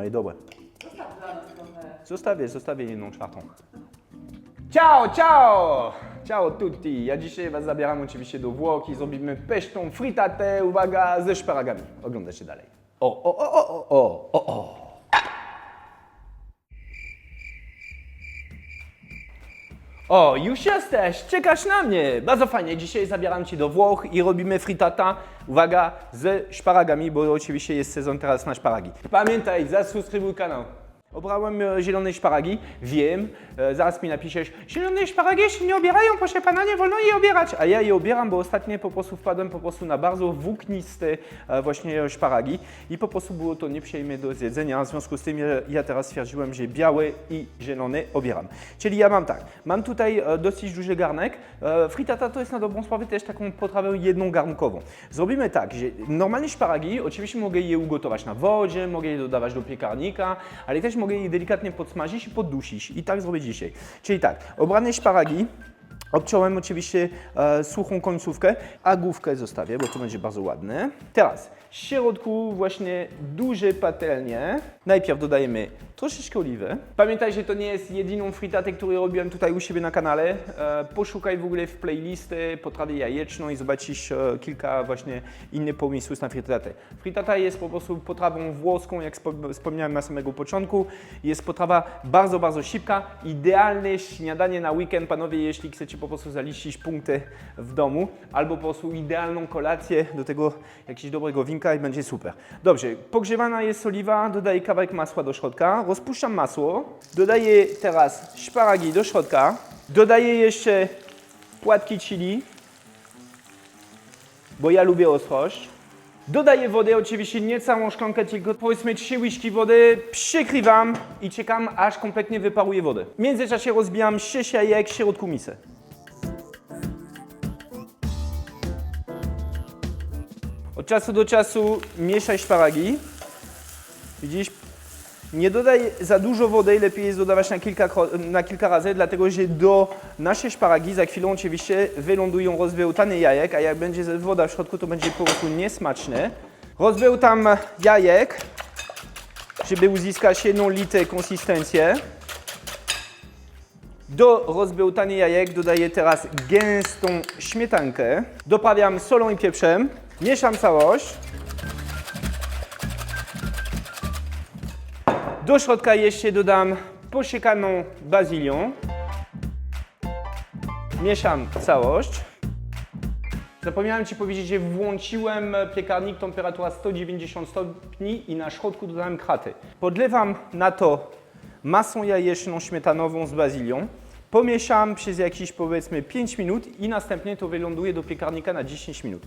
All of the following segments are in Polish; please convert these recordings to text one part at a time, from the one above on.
No i dobre. Zostawię, zostawię jedną czwartą. Ciao, ciao! Ciao tutti! Ja dzisiaj Was zabieram oczywiście do Włoch i zrobimy pesztą fritatę, uwaga, ze szparagami. Oglądajcie dalej. O, o, o, o, o, o, o. O, już jesteś! Czekasz na mnie! Bardzo fajnie, dzisiaj zabieram Cię do Włoch i robimy fritata, uwaga, ze szparagami, bo oczywiście jest sezon teraz na szparagi. Pamiętaj, zasubskrybuj kanał. Obrałem e, zielone szparagi, wiem, e, zaraz mi napiszesz, zielone szparagi się nie obierają, proszę pana, nie wolno je obierać. A ja je obieram, bo ostatnio po prostu wpadłem po prostu na bardzo włókniste e, właśnie szparagi i po prostu było to nieprzyjemne do zjedzenia, w związku z tym ja, teraz stwierdziłem, że białe i zielone obieram. Czyli ja mam tak, mam tutaj dosyć duży garnek, fritata to jest na dobrą sprawę też taką potrawę jednogarnkową. Zrobimy tak, że normalnie szparagi, oczywiście mogę je ugotować na wodzie, mogę je dodawać do piekarnika, ale też mogę je delikatnie podsmażyć i poddusić. I tak zrobię dzisiaj. Czyli tak, obrane szparagi, Obciąłem oczywiście e, suchą końcówkę, a główkę zostawię, bo to będzie bardzo ładne. Teraz w środku właśnie duże patelnie. Najpierw dodajemy troszeczkę oliwy. Pamiętaj, że to nie jest jedyną fritatę, którą robiłem tutaj u siebie na kanale. E, poszukaj w ogóle w playlisty potrawy jajeczną i zobaczysz e, kilka właśnie innych pomysłów na fritatę. Fritata jest po prostu potrawą włoską, jak spo- wspomniałem na samego początku. Jest potrawa bardzo, bardzo szybka. Idealne śniadanie na weekend, panowie, jeśli chcecie po prostu zaliczyć punkty w domu, albo po prostu idealną kolację do tego jakiegoś dobrego winka i będzie super. Dobrze, pogrzewana jest oliwa, dodaję kawałek masła do środka, rozpuszczam masło, dodaję teraz szparagi do środka, dodaję jeszcze płatki chili, bo ja lubię ostrość. Dodaję wodę, oczywiście nie całą szklankę, tylko powiedzmy 3 łyżki wody, przykrywam i czekam, aż kompletnie wyparuje wodę. W międzyczasie rozbijam 6 jajek w środku misy. Od czasu do czasu mieszaj szparagi. Widzisz? Nie dodaj za dużo wody, lepiej jest dodawać na kilka, na kilka razy, dlatego że do nasze szparagi za chwilę oczywiście wylądują rozbełtane jajek, a jak będzie woda w środku, to będzie po prostu niesmaczne. Rozbełtam jajek, żeby uzyskać jednolitą konsystencję. Do rozbełtania jajek dodaję teraz gęstą śmietankę. Doprawiam solą i pieprzem. Mieszam całość. Do środka jeszcze dodam posiekaną bazylią. Mieszam całość. Zapomniałem Ci powiedzieć, że włączyłem piekarnik temperatura 190 stopni i na środku dodałem kraty. Podlewam na to masą jajeczną śmietanową z bazylią. Pomieszam przez jakieś powiedzmy 5 minut i następnie to wyląduje do piekarnika na 10 minut.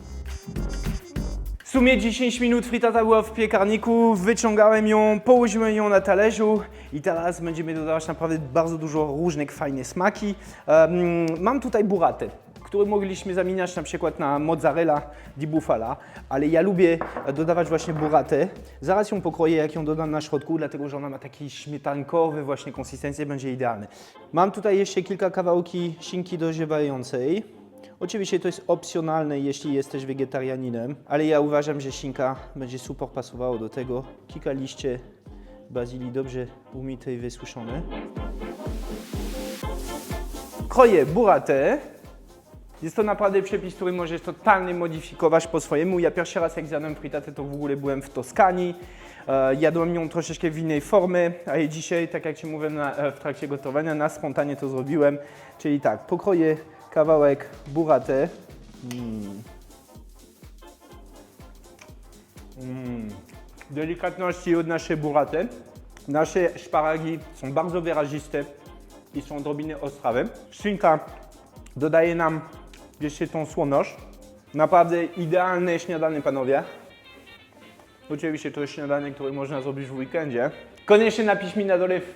Sumie 10 minut fritata była w piekarniku, wyciągałem ją, położyłem ją na talerzu i teraz będziemy dodawać naprawdę bardzo dużo różnych fajnych smaki. Em, mam tutaj buratę, który mogliśmy zamieniać na przykład na mozzarella di bufala, ale ja lubię dodawać właśnie buratę. Zaraz ją pokroję, jak ją dodam na środku, dlatego że ona ma taki śmietankowy właśnie konsystencję, będzie idealny. Mam tutaj jeszcze kilka kawałki szynki dojrzewającej. Oczywiście to jest opcjonalne, jeśli jesteś wegetarianinem, ale ja uważam, że szynka będzie super pasowało do tego. Kilka liście bazylii dobrze umyte i wysuszone. Kroję buratę. Jest to naprawdę przepis, który możesz totalnie modyfikować po swojemu. Ja pierwszy raz jak zjadłem fritatę, to w ogóle byłem w Toskanii. E, jadłem ją troszeczkę w innej formie, a dzisiaj, tak jak Ci mówiłem na, e, w trakcie gotowania, na spontanie to zrobiłem. Czyli tak, pokroję kawałek buratę. Mm. Mm. Delikatności od naszej buraty. Nasze szparagi są bardzo wyraziste i są odrobinę ostrawe. Szynka dodaje nam jeszcze tą słoność. Naprawdę idealne śniadanie, panowie. Oczywiście to jest śniadanie, które można zrobić w weekendzie. Koniecznie napisz mi na dole w,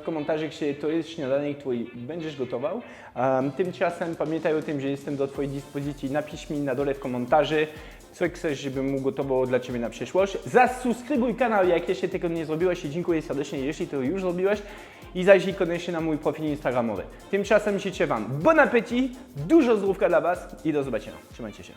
w komentarzach, czy to jest śniadanie, które będziesz gotował. Um, tymczasem pamiętaj o tym, że jestem do Twojej dyspozycji. Napisz mi na dole w komentarzu, co chcesz, żebym mu gotował dla Ciebie na przyszłość. Zasubskrybuj kanał, jak jeszcze tego nie zrobiłeś i dziękuję serdecznie, jeśli to już zrobiłeś. I zajrzyj koniecznie na mój profil instagramowy. Tymczasem życzę Wam bon appétit, dużo zdrówka dla Was i do zobaczenia. Trzymajcie się.